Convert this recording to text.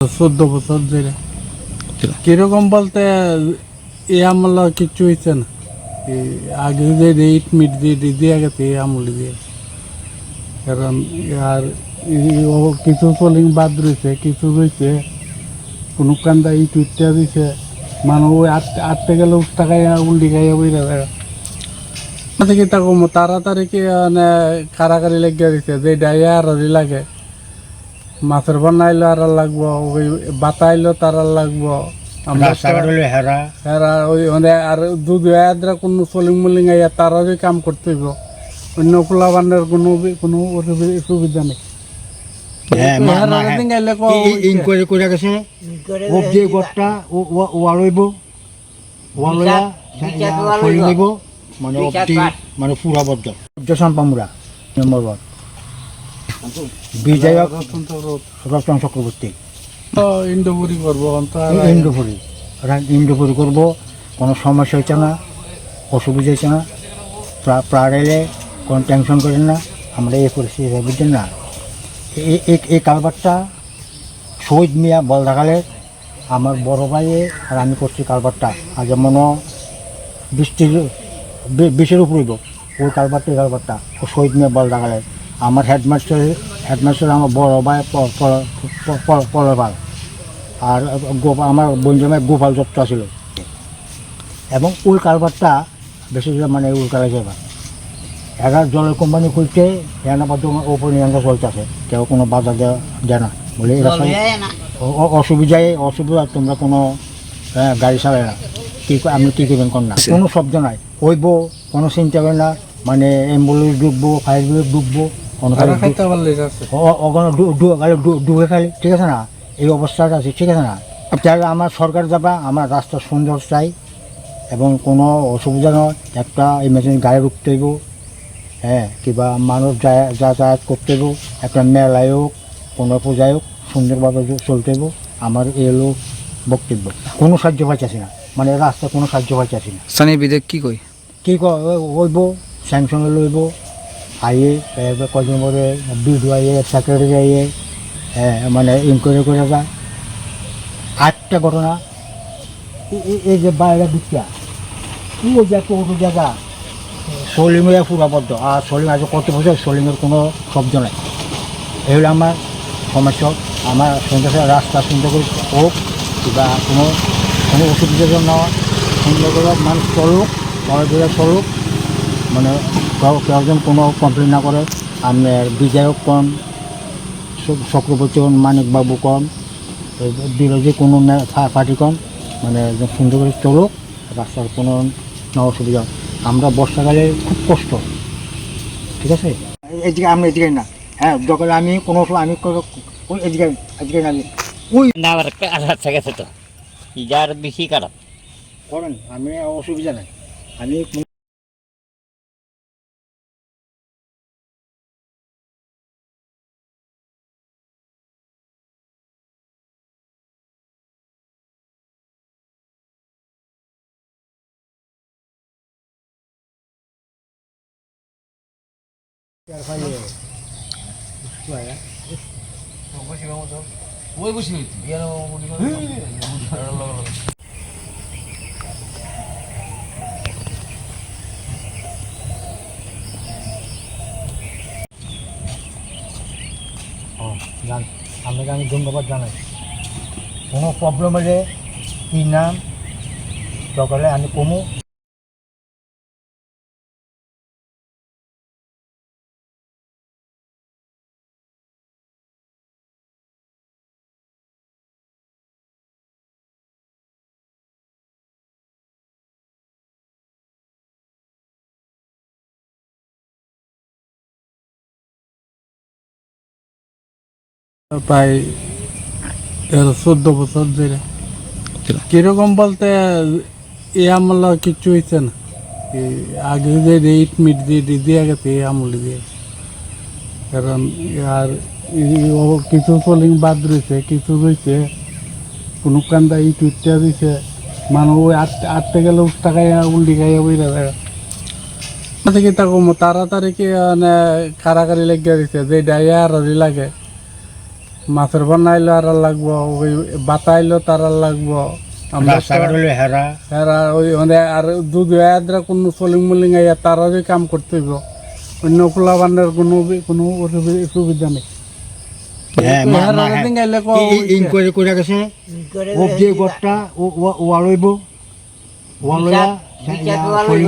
চোদ্দ বছর ধরে। কীরকম বলতে এই আমলা কিচ্ছু হয়েছে না। আগে যে ইট মিট দিয়ে দিয়ে গেছে এই আমলে দিয়ে। কারণ আর কিছু পোলিং বাদ রয়েছে কিছু রয়েছে কোনো কান্দা ইট উঠতে দিছে মানুষ ওই আট- আটতে গেলে উঠতে খাইয়া উল্টি খাইয়া বইরা থাকে তাকো তাড়াতাড়ি কি মানে কারাকারি লেগে দিছে যে ডাইয়া আর লাগে। মাছের বানাইলো আর লাগবো ওই বাতাইলো তার লাগবো। হেরা। ওই মানে আর দুধ আদ্রা কোনো সলিং মলিং আইয়া তারারই কাম করতে হইব। অন্য কোনো বি- কোনো সুবিধা নেই। ইনকোয়ারি করে গেছে? ও যে গড়টা ও- ওয়ালইব মানে মানে পুরা বদ্ধ। জসান পামুরা নম্বর রতন চক্রবর্তী। তো ইন্ডোপুরি করব ইন্দ্রপুরি ওরা করব কোনো সমস্যা হচ্ছে না অসুবিধা হচ্ছে না প্রা- প্রায় এলে কোনো টেনশন করেন না আমরা এই পরিস্থিতি বুঝছেন না। এই- কালবারটা শহীদ মিয়া বল দেখালে আমার বড় ভাইয়ে আর আমি করছি কালবারটা। আর যেমন বৃষ্টির বি- বিষের উপর ওই কালবারটা এই কালবারটা ও শহীদ মিয়া বল দেখালে আমার হেডমাস্টার হেডমাস্টার আমার বড় ভাই প- প- প- প- পরের ভাই আর গোপাল আমার বন্ধুমের গোপাল দত্ত ছিল। এবং উল কারবারটা বেশি মানে উল কালে যাবে এরা জলের কোম্পানি খুলতে এরা বাদ ওপর নিয়ন্ত্রণ চলতেছে কেউ কোনো বাধা দেওয়া দেয় না। বলে অসুবিধায় অসুবিধা তোমরা কোনো গাড়ি চালায় না। কি ক- আপনি কী করবেন কোন না। কোনো শব্দ নাই। হইব কোনো চিন্তা করে না। মানে অ্যাম্বুলেন্স ডুববো ফায়ার ব্রিগেড ডুববো ডুবে খালি ঠিক আছে না? এই অবস্থাটা আছে ঠিক আছে না? তাহলে আমার সরকার যাবা আমার রাস্তা সুন্দর চাই এবং কোনো অসুবিধা নয় একটা ইমার্জেন্সি গাড়ি রুখতে হইব হ্যাঁ কিংবা মানুষ যাতায়াত করতে হইব একটা মেলায় হোক কোনো পূজায় হোক সুন্দরভাবে চলতে হইব আমার এই হলো বক্তব্য। কোনো সাহায্য পাইতেছি না মানে রাস্তা কোনো সাহায্য পাইতেছি না। স্থানীয় বিধায়ক কি কই কি ক- হইব স্যামসংয়ে লইব আইয়ে কদিন পরে বিডিও আইয়ে সেক্রেটারি আইয়ে মানে ইনকোয়ারি করে যায় আটটা ঘটনা। এই যে বাইরে দিকটা কি ওই যে উঠু জায়গা সলিমের পুরাবদ্ধ আর সলিম আজ কত বছর, সলিমের কোনো শব্দ নাই। এই হলো আমার সমস্যা। আমার সুন্দর রাস্তা সুন্দর করে হোক, কিংবা কোনো কোনো অসুবিধার জন্য সুন্দর করে মানুষ চলুক চলাফেরা চলুক মানে কেউ কেউ কোনো কমপ্লেন না করে আপনার বিধায়ক কম চক্রবর্তী কম মানিকবাবু কম বিরোধী কোনো পার্টি কম মানে একদম সুন্দর করে চলুক রাস্তার কোনো না অসুবিধা আমরা বর্ষাকালে খুব কষ্ট ঠিক আছে? এদিকে আমি এদিকে না। হ্যাঁ দরকার আমি কোনো সময় আমি ওই এদিকে এদিকে না আমি ওই না আবার আচ্ছা গেছে তো। ইজার বেশি খারাপ। করেন আমি অসুবিধা নাই। আমি জান আপনাকে আমি ধন্যবাদ জানাই কোনো প্রবলেম হলে কী নাম সকালে আমি কমু প্রায় চোদ্দ বছর ধরে। কীরকম বলতে এই আমলা কিচ্ছু হয়েছে না। আগে যে ইট মিট দিয়ে দিয়ে গেছে এই আমলে দিয়ে। কারণ আর কিছু পোলিং বাদ রয়েছে কিছু রয়েছে। কোনো কান্দা ইট উঠতে দিছে। মানুষ ওই আট আটতে গেলে উঠতে খাইয়া উল্টি খাইয়া বইরা থাকে তাকো তাড়াতাড়ি কি মানে কারাকারি লেগে দিছে যে ডাইয়া আর লাগে। মাছের বানাইলো আর লাগবো ওই বাতাইলো তার লাগবো। আমরা তো- রাস্তাঘাট হলে হেরা। ওই মানে আর দুধ কোনো সলিং মলিং আইয়া তারারই কাম করতে হইব। অন্য খোলা বান্ধার কোনো কোনো অসুবি- সুবিধা নেই। হ্যাঁ ইনকোয়ারি করে গেছে? ও যে গোটটা ও ওয়া লইব ওয়া লইয়া বিচার- বিচার লইব।